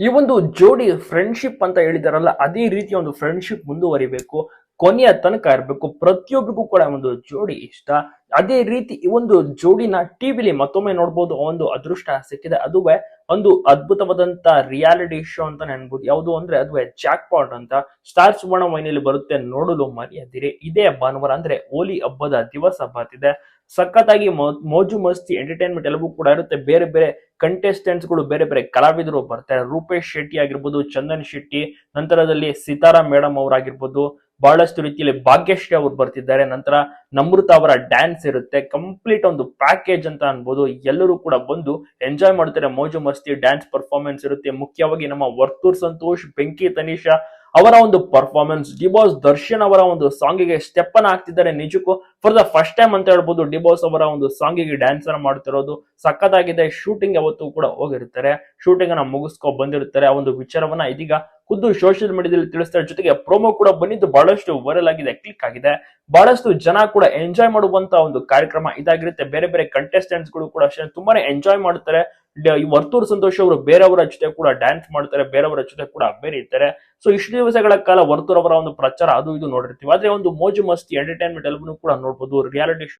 ಈ ಒಂದು ಜೋಡಿ ಫ್ರೆಂಡ್ಶಿಪ್ ಅಂತ ಹೇಳಿದಾರಲ್ಲ, ಅದೇ ರೀತಿಯ ಒಂದು ಫ್ರೆಂಡ್ಶಿಪ್ ಮುಂದುವರಿಬೇಕು, ಕೊನೆಯ ತನಕ ಇರಬೇಕು. ಪ್ರತಿಯೊಬ್ಬರಿಗೂ ಕೂಡ ಒಂದು ಜೋಡಿ ಇಷ್ಟ. ಅದೇ ರೀತಿ ಈ ಒಂದು ಜೋಡಿನ ಟಿವಿಲಿ ಮತ್ತೊಮ್ಮೆ ನೋಡ್ಬೋದು ಒಂದು ಅದೃಷ್ಟ ಸಿಕ್ಕಿದೆ. ಅದುವೇ ಒಂದು ಅದ್ಭುತವಾದಂತ ರಿಯಾಲಿಟಿ ಶೋ ಅಂತ ಅನ್ಬೋದು ಯಾವುದು ಅಂದ್ರೆ, ಅದುವೇ ಜಾಕ್ ಪಾಟ್ ಅಂತ. ಸ್ಟಾರ್ ಸುವರ್ಣ ವಾಹಿನಿಯಲ್ಲಿ ಬರುತ್ತೆ, ನೋಡಲು ಮರೆಯದಿರಿ. ಇದೇ ಭಾನುವಾರ ಅಂದ್ರೆ ಹೋಲಿ ಹಬ್ಬದ ದಿವಸ ಬರ್ತಿದೆ. ಸಖತ್ತಾಗಿ ಮೋಜು ಮಸ್ತಿ ಎಂಟರ್ಟೈನ್ಮೆಂಟ್ ಎಲ್ಲವೂ ಕೂಡ ಇರುತ್ತೆ. ಬೇರೆ ಬೇರೆ ಕಂಟೆಸ್ಟೆಂಟ್ಸ್ಗಳು ಬೇರೆ ಬೇರೆ ಕಲಾವಿದರು ಬರ್ತಾರೆ. ರೂಪೇಶ್ ಶೆಟ್ಟಿ ಆಗಿರ್ಬೋದು, ಚಂದನ್ ಶೆಟ್ಟಿ, ನಂತರದಲ್ಲಿ ಸಿತಾರಾ ಮೇಡಮ್ ಅವರಾಗಿರ್ಬೋದು, ಬಹಳಷ್ಟು ರೀತಿಯಲ್ಲಿ ಭಾಗ್ಯಶ್ರೀ ಅವರು ಬರ್ತಿದ್ದಾರೆ. ನಂತರ ನಮೃತ ಅವರ ಡ್ಯಾನ್ಸ್ ಇರುತ್ತೆ. ಕಂಪ್ಲೀಟ್ ಒಂದು ಪ್ಯಾಕೇಜ್ ಅಂತ ಅನ್ಬೋದು. ಎಲ್ಲರೂ ಕೂಡ ಬಂದು ಎಂಜಾಯ್ ಮಾಡ್ತಾರೆ. ಮೋಜು ಮಸ್ತಿ ಡ್ಯಾನ್ಸ್ ಪರ್ಫಾರ್ಮೆನ್ಸ್ ಇರುತ್ತೆ. ಮುಖ್ಯವಾಗಿ ನಮ್ಮ ವರ್ತೂರ್ ಸಂತೋಷ್, ಬೆಂಕಿ ತನಿಷಾ ಅವರ ಒಂದು ಪರ್ಫಾರ್ಮೆನ್ಸ್ ಡಿಬೋಸ್ ದರ್ಶನ್ ಅವರ ಒಂದು ಸಾಂಗಿಗೆ ಸ್ಟೆಪ್ ಅನ್ನ ಹಾಕ್ತಿದ್ದಾರೆ ನಿಜಕ್ಕೂ. ಫಾರ್ ದ ಫಸ್ಟ್ ಟೈಮ್ ಅಂತ ಹೇಳ್ಬೋದು ಡಿಬೋಸ್ ಅವರ ಒಂದು ಸಾಂಗಿಗೆ ಡ್ಯಾನ್ಸ್ ಅನ್ನ ಮಾಡ್ತಿರೋದು. ಸಖತ್ತಾಗಿದೆ ಶೂಟಿಂಗ್ ಯಾವತ್ತೂ ಕೂಡ ಹೋಗಿರುತ್ತಾರೆ ಶೂಟಿಂಗ್ ಅನ್ನ ಮುಗಿಸ್ಕೊ ಬಂದಿರ್ತಾರೆ. ಆ ಒಂದು ವಿಚಾರವನ್ನ ಇದೀಗ ಖುದ್ದು ಸೋಷಿಯಲ್ ಮೀಡಿಯಾದಲ್ಲಿ ತಿಳಿಸ್ತಾರೆ. ಜೊತೆಗೆ ಪ್ರೋಮೋ ಕೂಡ ಬಂದಿದ್ದು ಬಹಳಷ್ಟು ವೈರಲ್ ಆಗಿದೆ ಕ್ಲಿಕ್ ಆಗಿದೆ. ಬಹಳಷ್ಟು ಜನ ಕೂಡ ಎಂಜಾಯ್ ಮಾಡುವಂತ ಒಂದು ಕಾರ್ಯಕ್ರಮ ಇದಾಗಿರುತ್ತೆ. ಬೇರೆ ಬೇರೆ ಕಂಟೆಸ್ಟೆಂಟ್ಸ್ಗಳು ಕೂಡ ಅಷ್ಟೇ ತುಂಬಾನೇ ಎಂಜಾಯ್ ಮಾಡ್ತಾರೆ. ಈ ವರ್ತೂರ್ ಸಂತೋಷ್ ಅವರು ಬೇರೆಯವರ ಜೊತೆ ಕೂಡ ಡ್ಯಾನ್ಸ್ ಮಾಡ್ತಾರೆ, ಬೇರೆಯವರ ಜೊತೆ ಕೂಡ ಬೆರೀತಾರೆ ಸೊ ಇಷ್ಟು ದಿವಸಗಳ ಕಾಲ ವರ್ತೂರ್ ಅವರ ಒಂದು ಪ್ರಚಾರ, ಅದು ಇದು ನೋಡಿರ್ತೀವಿ. ಆದ್ರೆ ಒಂದು ಮೋಜು ಮಸ್ತಿ ಎಂಟರ್ಟೈನ್ಮೆಂಟ್ ಎಲ್ಲವನ್ನೂ ಕೂಡ ನೋಡಬಹುದು ರಿಯಾಲಿಟಿ